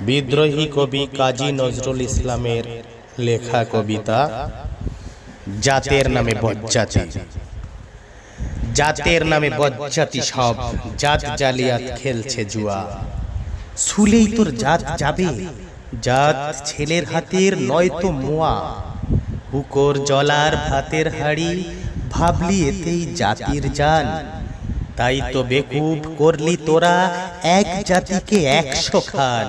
বিদ্রোহী কবি কাজী নজরুল ইসলামের লেখা কবিতা জাতের নামে বজ্জাতি। জাতের নামে বজ্জাতি সব, জাত জালিয়াত খেলছে জুয়া। শুলেই তোর জাত যাবে, জাত ছেলের হাতের নয়তো মোয়া। হুকোর জলার ভাতের হাড়ি, ভাবলি এতেই জাতির জান। তাই তো বেকুব করলি তোরা এক জাতিকে একশো খান।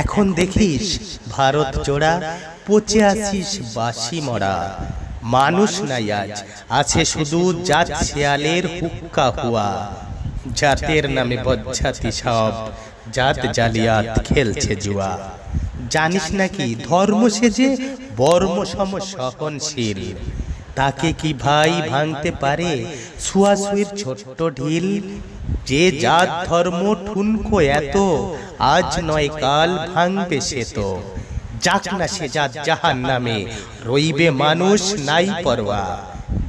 এখন দেখিস ভারত জোড়া পচে আসিস বাসি মরা। মানুষ নাই আজ আছে শুধু জাত শেয়ালের হুক্কা হুয়া। জাতের নামে বজ্জাতি সব। জাত জালিয়াত খেলছে জুয়া। জানিস নাকি ধর্ম সেজে বর্ম সম সহনশীল তাকে কি ভাই ভাঙতে পারে? সুয়াসুয়ের ছোট্ট ঢিল। যে জাত ধর্ম ঠুনকো এত, আজ নয় কাল ভাঙবে সে তো। যাক না সে জাত জাহান নামে, রইবে মানুষ নাই পরোয়া।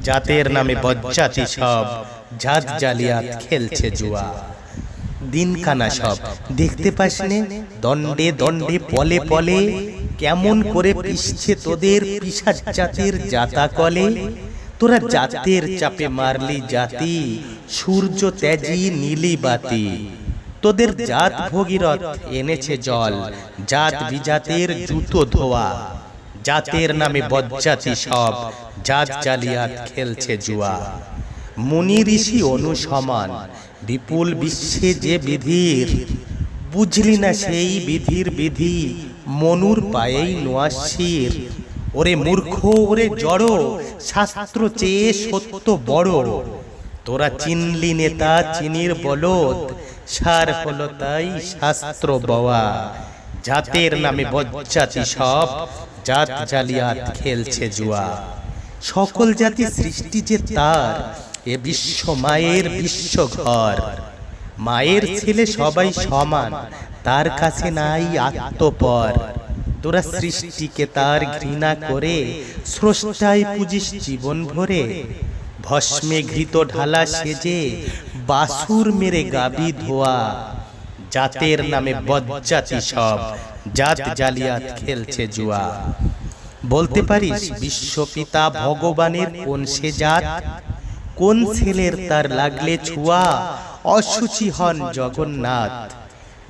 জাতের নামে বজ্জাতি সব জাত জালিয়াত খেলছে জুয়া। দিন কানা সব, দেখতে পাসনে দণ্ডে দণ্ডে, পলে পলে কেমন করে পিসছে তোদের পিসাজ জাতির জাতা কলে তোরা জাতের চাপে মারলি জাতি, সূর্য ত্যাজি নীলি বাতি। তোদের জাত ভগীরথ এনেছে জল, জাত বিজাতের জুতো ধোয়া। জাতের নামে বজ্জাতি সব, জাত জালিয়াত খেলছে জুয়া। মুনি ঋষি অনুসমান, বিপুল বিশ্বে যে বিধির বুঝলি না সেই বিধির বিধি, মনুর পায়েই নোয়াশির ওরে মূর্খ, ওরে জড়, শাস্ত্র চেয়ে সত্য বড়। তোরা চিনলি নেতা, চিনির বলদ, সার হলো তাই শাস্ত্র বওয়া। জাতের নামে বজ্জাতি সব, জাত জালিয়াত খেলছে জুয়া। সকল জাতি সৃষ্টি যে তার, এ বিশ্ব মায়ের বিশ্ব ঘর। মায়ের ছেলে সবাই সমান, তার কাছে নাই আত্মপর। তোরা সৃষ্টিকে তার ঘৃণা করে, স্রষ্টায় পুজিস জীবন ভরে। ভস্মে ঘৃত ঢালা সেজে, বাসুর মেরে গাবি ধোয়া। জাতের নামে বজ্জাতি সব, জাত জালিয়াত খেলছে জুয়া। বলতে পারিস, বিশ্বপিতা ভগবানের কোন সে জাত? কোন ছেলের তার লাগলে ছুয়া? অসুচি হন জগন্নাথ।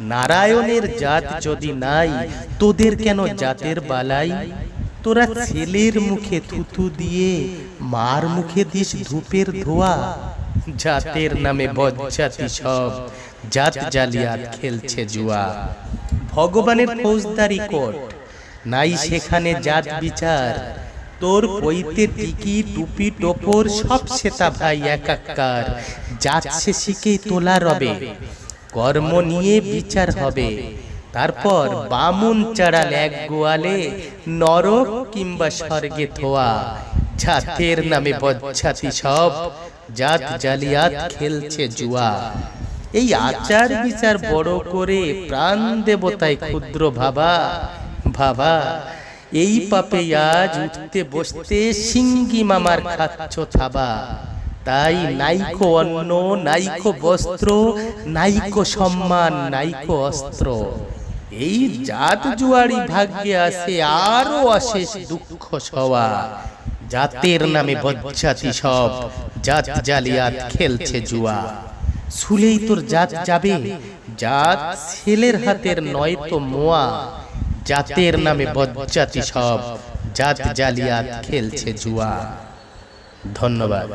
নারায়ণের জাত যদি নাই, তোদের কেন জাতের বালাই? তোরা ছেলের মুখে থুতু দিয়ে মার মুখে দিস ধূপের ধোয়া। জাতের নামে বজ্জাতি সব, জাত জালিয়াত খেলছে জুয়া। ভগবানের ফৌজদারি কোর্ট নাই সেখানে জাত বিচার তোর বইতে টিকি, টুপি, টোপর, সব সেতা ভাই একাকার। যাচ্ছে সে শিখেই তোলা রবে, কর্ম নিয়ে বিচার হবে। তারপর বামুন চাড়াল এক গোয়ালে, নরক কিংবা স্বর্গে থোয়া জাতের নামে বজ্জাতি সব, জাত জালিয়াত খেলছে জুয়া। এই আচার বিচার বড় করে প্রাণ দেবতায় ক্ষুদ্র ভাবা ভাবা এই পাপে আজ উঠতে বসতে সিঙ্গি মামার খাচ্ছ থাবা। তাই নাইকো অন্ন, নাইকো বস্ত্র, নাইকো সম্মান, নাইকো অস্ত্র। এই জাত জুয়ারি ভাগ্যে আসে আরও অশেষ দুঃখ সওয়া। জাতের নামে বজ্জাতি সব, জাত জালিয়াত খেলছে জুয়া। শুলেই তোর জাত যাবে, জাত ছেলের হাতের নয় তো মোয়া। জাতের নামে বজ্জাতি সব। জাত জালিয়াত খেলছে জুয়া। ধন্যবাদ।